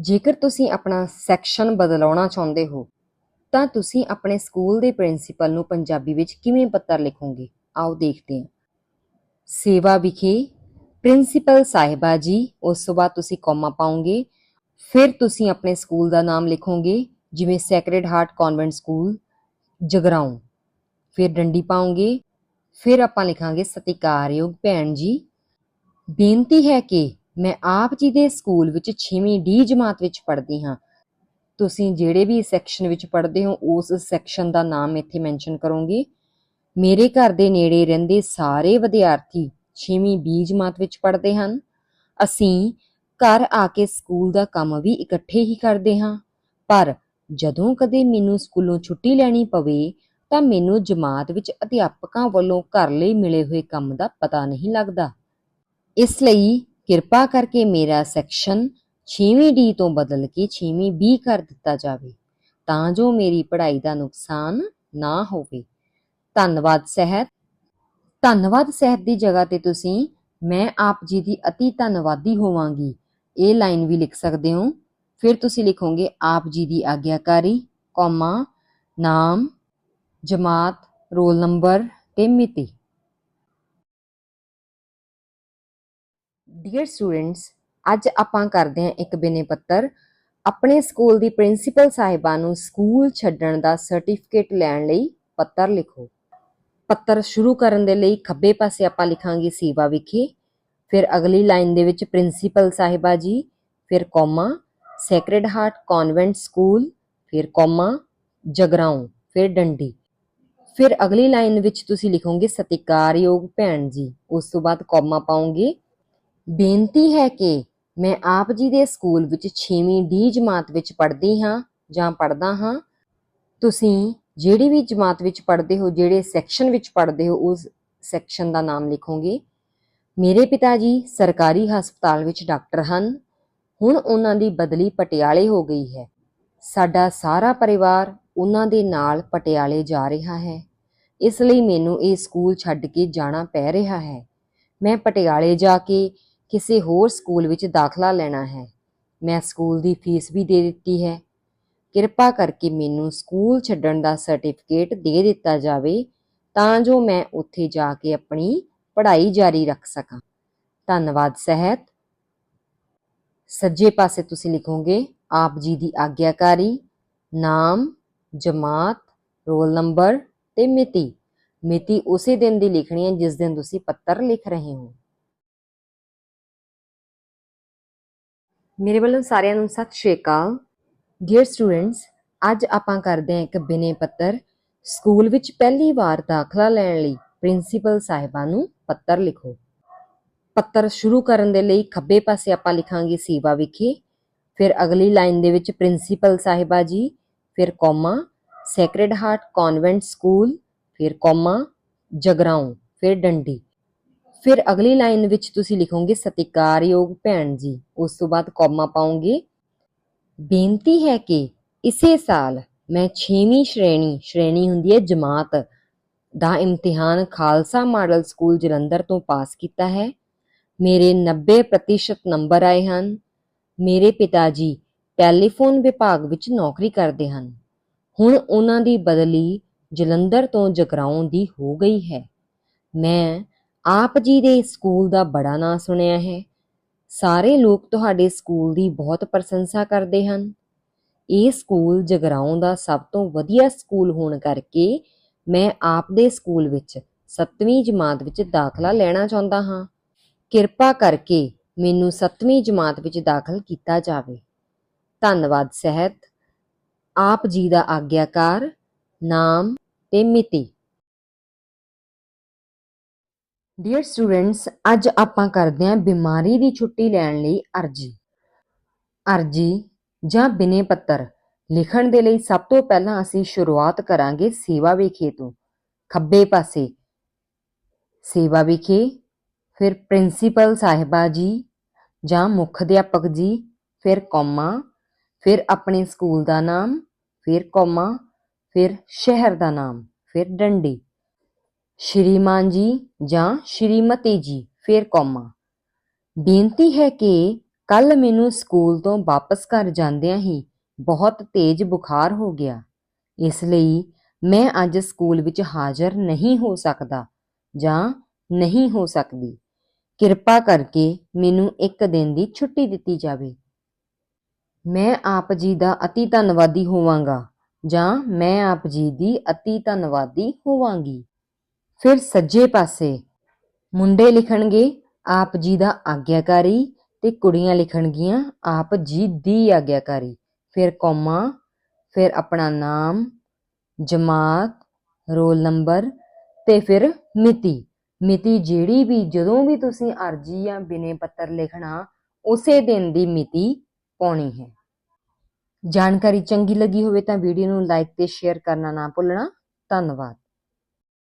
ਜੇਕਰ ਤੁਸੀਂ ਆਪਣਾ ਸੈਕਸ਼ਨ ਬਦਲਾਉਣਾ ਚਾਹੁੰਦੇ ਹੋ, ਤਾਂ ਤੁਸੀਂ ਆਪਣੇ ਸਕੂਲ ਦੇ ਪ੍ਰਿੰਸੀਪਲ ਨੂੰ ਪੰਜਾਬੀ ਵਿੱਚ ਕਿਵੇਂ ਪੱਤਰ ਲਿਖੋਗੇ? ਆਓ ਦੇਖਦੇ ਹਾਂ। ਸੇਵਾ ਵਿਖੇ ਪ੍ਰਿੰਸੀਪਲ ਸਾਹਿਬਾ ਜੀ, ਉਸ ਤੋਂ ਬਾਅਦ ਤੁਸੀਂ ਕੋਮਾ ਪਾਉਂਗੇ ਫਿਰ ਤੁਸੀਂ ਆਪਣੇ ਸਕੂਲ ਦਾ ਨਾਮ ਲਿਖੋਗੇ, ਜਿਵੇਂ sacred heart convent school Jagraon. ਫਿਰ ਡੰਡੀ ਪਾਉਂਗੇ ਫਿਰ ਆਪਾਂ ਲਿਖਾਂਗੇ ਸਤਿਕਾਰਯੋਗ ਭੈਣ ਜੀ। ਬੇਨਤੀ ਹੈ ਕਿ ਮੈਂ ਆਪ ਜੀ ਦੇ ਸਕੂਲ ਵਿੱਚ 6ਵੀਂ ਡੀ ਜਮਾਤ ਵਿੱਚ ਪੜ੍ਹਦੀ ਹਾਂ। ਤੁਸੀਂ ਜਿਹੜੇ ਵੀ ਸੈਕਸ਼ਨ ਵਿੱਚ ਪੜ੍ਹਦੇ ਹੋ, ਉਸ ਸੈਕਸ਼ਨ ਦਾ ਨਾਮ ਇੱਥੇ ਮੈਂਸ਼ਨ ਕਰੋਗੇ। ਮੇਰੇ ਘਰ ਦੇ ਨੇੜੇ ਰਹਿੰਦੇ ਸਾਰੇ ਵਿਦਿਆਰਥੀ 6ਵੀਂ ਬੀ ਜਮਾਤ ਵਿੱਚ ਪੜ੍ਹਦੇ ਹਨ। ਅਸੀਂ ਘਰ ਆ ਕੇ ਸਕੂਲ ਦਾ ਕੰਮ ਵੀ ਇਕੱਠੇ ਹੀ ਕਰਦੇ ਹਾਂ। ਪਰ ਜਦੋਂ ਕਦੇ ਮੈਨੂੰ ਸਕੂਲੋਂ ਛੁੱਟੀ ਲੈਣੀ ਪਵੇ, ਤਾਂ ਮੈਨੂੰ ਜਮਾਤ ਵਿੱਚ ਅਧਿਆਪਕਾਂ ਵੱਲੋਂ ਘਰ ਲਈ ਮਿਲੇ ਹੋਏ ਕੰਮ ਦਾ ਪਤਾ ਨਹੀਂ ਲੱਗਦਾ। ਇਸ ਲਈ ਕਿਰਪਾ ਕਰਕੇ ਮੇਰਾ ਸੈਕਸ਼ਨ 6ਵੀਂ ਡੀ ਤੋਂ ਬਦਲ ਕੇ 6ਵੀਂ ਬੀ ਕਰ ਦਿੱਤਾ ਜਾਵੇ, ਤਾਂ ਜੋ ਮੇਰੀ ਪੜ੍ਹਾਈ ਦਾ ਨੁਕਸਾਨ ਨਾ ਹੋਵੇ। ਧੰਨਵਾਦ ਸਹਿਤ। ਧੰਨਵਾਦ ਸਹਿਤ ਦੀ ਜਗ੍ਹਾ ਤੇ ਤੁਸੀਂ ਮੈਂ ਆਪ ਜੀ ਦੀ ਅਤੀ ਧੰਨਵਾਦੀ ਹੋਵਾਂਗੀ। ਇਹ ਲਾਈਨ ਵੀ ਲਿਖ ਸਕਦੇ ਹੋ। ਫਿਰ ਤੁਸੀਂ ਲਿਖੋਗੇ ਆਪ ਜੀ ਦੀ ਆਗਿਆਕਾਰੀ, ਕੌਮਾ, ਨਾਮ, ਜਮਾਤ, ਰੋਲ ਨੰਬਰ ਤੇ ਮਿਤੀ। ਡੀਅਰ ਸਟੂਡੈਂਟਸ ਅੱਜ ਆਪਾਂ ਕਰਦੇ ਹਾਂ ਇੱਕ ਬਿਨੇ ਪੱਤਰ। ਆਪਣੇ ਸਕੂਲ ਦੀ ਪ੍ਰਿੰਸੀਪਲ ਸਾਹਿਬਾ ਨੂੰ ਸਕੂਲ ਛੱਡਣ ਦਾ ਸਰਟੀਫਿਕੇਟ ਲੈਣ ਲਈ ਪੱਤਰ ਲਿਖੋ। ਪੱਤਰ ਸ਼ੁਰੂ ਕਰਨ ਦੇ ਲਈ ਖੱਬੇ ਪਾਸੇ ਆਪਾਂ ਲਿਖਾਂਗੇ ਸੇਵਾ ਵਿਖੇ। ਫਿਰ ਅਗਲੀ ਲਾਈਨ ਦੇ ਵਿੱਚ ਪ੍ਰਿੰਸੀਪਲ ਸਾਹਿਬਾ ਜੀ, ਫਿਰ comma sacred heart convent school ਫਿਰ ਕੋਮਾ, ਜਗਰਾਉਂ, ਫਿਰ ਡੰਡੀ। ਫਿਰ ਅਗਲੀ ਲਾਈਨ ਵਿੱਚ ਤੁਸੀਂ ਲਿਖੋਗੇ ਸਤਿਕਾਰਯੋਗ ਭੈਣ ਜੀ। ਉਸ ਤੋਂ ਬਾਅਦ ਕੋਮਾ ਪਾਉਂਗੇ ਬੇਨਤੀ ਹੈ ਕਿ ਮੈਂ ਆਪ ਜੀ ਦੇ ਸਕੂਲ ਵਿੱਚ 6ਵੀਂ ਡੀ ਜਮਾਤ ਵਿੱਚ ਪੜ੍ਹਦੀ ਹਾਂ ਜਾਂ ਪੜ੍ਹਦਾ ਹਾਂ। ਤੁਸੀਂ ਜਿਹੜੀ ਵੀ ਜਮਾਤ ਵਿੱਚ ਪੜ੍ਹਦੇ ਹੋ, ਜਿਹੜੇ ਸੈਕਸ਼ਨ ਵਿੱਚ ਪੜ੍ਹਦੇ ਹੋ, ਉਸ ਸੈਕਸ਼ਨ ਦਾ ਨਾਮ ਲਿਖੋਗੇ। ਮੇਰੇ ਪਿਤਾ ਜੀ ਸਰਕਾਰੀ ਹਸਪਤਾਲ ਵਿੱਚ ਡਾਕਟਰ ਹਨ। ਹੁਣ ਉਹਨਾਂ ਦੀ ਬਦਲੀ ਪਟਿਆਲੇ ਹੋ ਗਈ ਹੈ। ਸਾਡਾ ਸਾਰਾ ਪਰਿਵਾਰ ਉਹਨਾਂ ਦੇ ਨਾਲ ਪਟਿਆਲੇ ਜਾ ਰਿਹਾ ਹੈ। ਇਸ ਲਈ ਮੈਨੂੰ ਇਹ ਸਕੂਲ ਛੱਡ ਕੇ ਜਾਣਾ ਪੈ ਰਿਹਾ ਹੈ। ਮੈਂ ਪਟਿਆਲੇ ਜਾ ਕੇ ਕਿਸੇ ਹੋਰ ਸਕੂਲ ਵਿੱਚ ਦਾਖਲਾ ਲੈਣਾ ਹੈ। ਮੈਂ ਸਕੂਲ ਦੀ ਫੀਸ ਵੀ ਦੇ ਦਿੱਤੀ ਹੈ। ਕਿਰਪਾ ਕਰਕੇ ਮੈਨੂੰ ਸਕੂਲ ਛੱਡਣ ਦਾ ਸਰਟੀਫਿਕੇਟ ਦੇ ਦਿੱਤਾ ਜਾਵੇ ਤਾਂ ਜੋ ਮੈਂ ਉੱਥੇ ਜਾ ਕੇ ਆਪਣੀ ਪੜ੍ਹਾਈ ਜਾਰੀ ਰੱਖ ਸਕਾਂ। ਧੰਨਵਾਦ, ਸਹਿਤ। ਸੱਜੇ ਪਾਸੇ ਤੁਸੀਂ ਲਿਖੋਗੇ, ਆਪ ਜੀ ਦੀ ਆਗਿਆਕਾਰੀ, ਨਾਮ, ਜਮਾਤ, ਰੋਲ ਨੰਬਰ ਤੇ ਮਿਤੀ। ਮਿਤੀ ਉਸੇ ਦਿਨ ਦੀ ਲਿਖਣੀ ਹੈ ਜਿਸ ਦਿਨ ਤੁਸੀਂ ਪੱਤਰ ਲਿਖ ਰਹੇ ਹੋ। ਮੇਰੇ ਵੱਲੋਂ ਸਾਰਿਆਂ ਨੂੰ ਸਤਿ ਸ਼੍ਰੀ ਅਕਾਲ। ਡੀਅਰ ਸਟੂਡੈਂਟਸ ਅੱਜ ਆਪਾਂ ਕਰਦੇ ਹਾਂ ਇੱਕ ਬਿਨੇ ਪੱਤਰ। ਸਕੂਲ ਵਿੱਚ ਪਹਿਲੀ ਵਾਰ ਦਾਖਲਾ ਲੈਣ ਲਈ ਪ੍ਰਿੰਸੀਪਲ ਸਾਹਿਬਾ ਨੂੰ ਪੱਤਰ ਲਿਖੋ। ਪੱਤਰ ਸ਼ੁਰੂ ਕਰਨ ਦੇ ਲਈ ਖੱਬੇ ਪਾਸੇ ਆਪਾਂ ਲਿਖਾਂਗੇ ਸੇਵਾ ਵਿਖੇ। ਫਿਰ ਅਗਲੀ ਲਾਈਨ ਦੇ ਵਿੱਚ ਪ੍ਰਿੰਸੀਪਲ ਸਾਹਿਬਾ ਜੀ, ਫਿਰ comma sacred heart convent school ਫਿਰ ਕੋਮਾ ਜਗਰਾਉਂ, ਫਿਰ ਡੰਡੀ। ਫਿਰ ਅਗਲੀ ਲਾਈਨ ਵਿੱਚ ਤੁਸੀਂ ਲਿਖੋਗੇ ਸਤਿਕਾਰਯੋਗ ਭੈਣ ਜੀ। ਉਸ ਤੋਂ ਬਾਅਦ ਕੋਮਾ ਪਾਉਂਗੇ ਬੇਨਤੀ ਹੈ ਕਿ ਇਸੇ ਸਾਲ ਮੈਂ 6ਵੀਂ ਸ਼੍ਰੇਣੀ ਸ਼੍ਰੇਣੀ ਹੁੰਦੀ ਹੈ ਜਮਾਤ ਦਾ ਇਮਤਿਹਾਨ ਖਾਲਸਾ ਮਾਡਲ ਸਕੂਲ ਜਲੰਧਰ ਤੋਂ ਪਾਸ ਕੀਤਾ ਹੈ। ਮੇਰੇ 90% ਨੰਬਰ ਆਏ ਹਨ। ਮੇਰੇ ਪਿਤਾ ਜੀ ਟੈਲੀਫੋਨ ਵਿਭਾਗ ਵਿੱਚ ਨੌਕਰੀ ਕਰਦੇ ਹਨ। ਹੁਣ ਉਹਨਾਂ ਦੀ ਬਦਲੀ ਜਲੰਧਰ ਤੋਂ ਜਗਰਾਉਂ ਦੀ ਹੋ ਗਈ ਹੈ। ਮੈਂ ਆਪ ਜੀ ਦੇ ਸਕੂਲ ਦਾ ਬੜਾ ਨਾਂ ਸੁਣਿਆ ਹੈ। ਸਾਰੇ ਲੋਕ ਤੁਹਾਡੇ ਸਕੂਲ ਦੀ ਬਹੁਤ ਪ੍ਰਸ਼ੰਸਾ ਕਰਦੇ ਹਨ। ਇਹ ਸਕੂਲ ਜਗਰਾਉਂ ਦਾ ਸਭ ਤੋਂ ਵਧੀਆ ਸਕੂਲ ਹੋਣ ਕਰਕੇ ਮੈਂ ਆਪ ਦੇ ਸਕੂਲ ਵਿੱਚ 7ਵੀਂ ਜਮਾਤ ਵਿੱਚ ਦਾਖਲਾ ਲੈਣਾ ਚਾਹੁੰਦਾ ਹਾਂ। ਕਿਰਪਾ ਕਰਕੇ ਮੈਨੂੰ 7ਵੀਂ ਜਮਾਤ ਵਿੱਚ ਦਾਖਲ ਕੀਤਾ ਜਾਵੇ। ਧੰਨਵਾਦ, ਸਹਿਤ। ਆਪ ਜੀ ਦਾ ਆਗਿਆਕਾਰ, ਨਾਮ ਤੇ ਮਿਤੀ। ਡੀਅਰ ਸਟੂਡੈਂਟਸ ਅੱਜ ਆਪਾਂ ਕਰਦੇ ਹਾਂ ਬਿਮਾਰੀ ਦੀ ਛੁੱਟੀ ਲੈਣ ਲਈ ਅਰਜੀ। ਅਰਜੀ ਜਾਂ ਬਿਨੇ ਪੱਤਰ ਲਿਖਣ ਦੇ ਲਈ ਸਭ ਤੋਂ ਪਹਿਲਾਂ ਅਸੀਂ ਸ਼ੁਰੂਆਤ ਕਰਾਂਗੇ ਸੇਵਾ ਵਿਖੇ ਤੋਂ। ਖੱਬੇ ਪਾਸੇ ਸੇਵਾ ਵਿਖੇ ਫਿਰ ਪ੍ਰਿੰਸੀਪਲ ਸਾਹਿਬਾ ਜੀ ਜਾਂ ਮੁੱਖ ਅਧਿਆਪਕ ਜੀ, ਫਿਰ ਕੌਮਾ, ਫਿਰ ਆਪਣੇ ਸਕੂਲ ਦਾ ਨਾਮ, ਫਿਰ ਕੌਮਾ, ਫਿਰ ਸ਼ਹਿਰ ਦਾ ਨਾਮ, ਫਿਰ ਡੰਡੀ। ਸ਼੍ਰੀਮਾਨ ਜੀ ਜਾਂ ਸ਼੍ਰੀਮਤੀ ਜੀ, ਫਿਰ ਕੌਮਾ। ਬੇਨਤੀ ਹੈ ਕਿ ਕੱਲ ਮੈਨੂੰ ਸਕੂਲ ਤੋਂ ਵਾਪਸ ਘਰ ਜਾਂਦਿਆਂ ਹੀ ਬਹੁਤ ਤੇਜ਼ ਬੁਖਾਰ ਹੋ ਗਿਆ। ਇਸ ਲਈ ਮੈਂ ਅੱਜ ਸਕੂਲ ਵਿੱਚ ਹਾਜ਼ਰ ਨਹੀਂ ਹੋ ਸਕਦਾ ਜਾਂ ਨਹੀਂ ਹੋ ਸਕਦੀ। ਕਿਰਪਾ ਕਰਕੇ ਮੈਨੂੰ ਇੱਕ ਦਿਨ ਦੀ ਛੁੱਟੀ ਦਿੱਤੀ ਜਾਵੇ। ਮੈਂ ਆਪ ਜੀ ਦਾ ਅਤੀ ਧੰਨਵਾਦੀ ਹੋਵਾਂਗਾ ਜਾਂ ਮੈਂ ਆਪ ਜੀ ਦੀ ਅਤੀ ਧੰਨਵਾਦੀ ਹੋਵਾਂਗੀ। ਫਿਰ ਸੱਜੇ ਪਾਸੇ ਮੁੰਡੇ ਲਿਖਣਗੇ, ਆਪ ਜੀ ਦਾ ਆਗਿਆਕਾਰੀ ਤੇ ਕੁੜੀਆਂ ਲਿਖਣਗੀਆਂ, ਆਪ ਜੀ ਦੀ ਆਗਿਆਕਾਰੀ। ਫਿਰ ਕੌਮਾ, ਫਿਰ ਆਪਣਾ ਨਾਮ, ਜਮਾਤ, ਰੋਲ ਨੰਬਰ ਤੇ ਫਿਰ ਮਿਤੀ। ਮਿਤੀ ਜਿਹੜੀ ਵੀ ਜਦੋਂ ਵੀ ਤੁਸੀਂ ਅਰਜੀ ਜਾਂ ਬਿਨੇ ਪੱਤਰ ਲਿਖਣਾ, ਉਸੇ ਦਿਨ ਦੀ ਮਿਤੀ ਪਾਉਣੀ ਹੈ। ਜਾਣਕਾਰੀ ਚੰਗੀ ਲੱਗੀ ਹੋਵੇ ਤਾਂ ਵੀਡੀਓ ਨੂੰ ਲਾਈਕ ਤੇ ਸ਼ੇਅਰ ਕਰਨਾ ਨਾ ਭੁੱਲਣਾ। ਧੰਨਵਾਦ।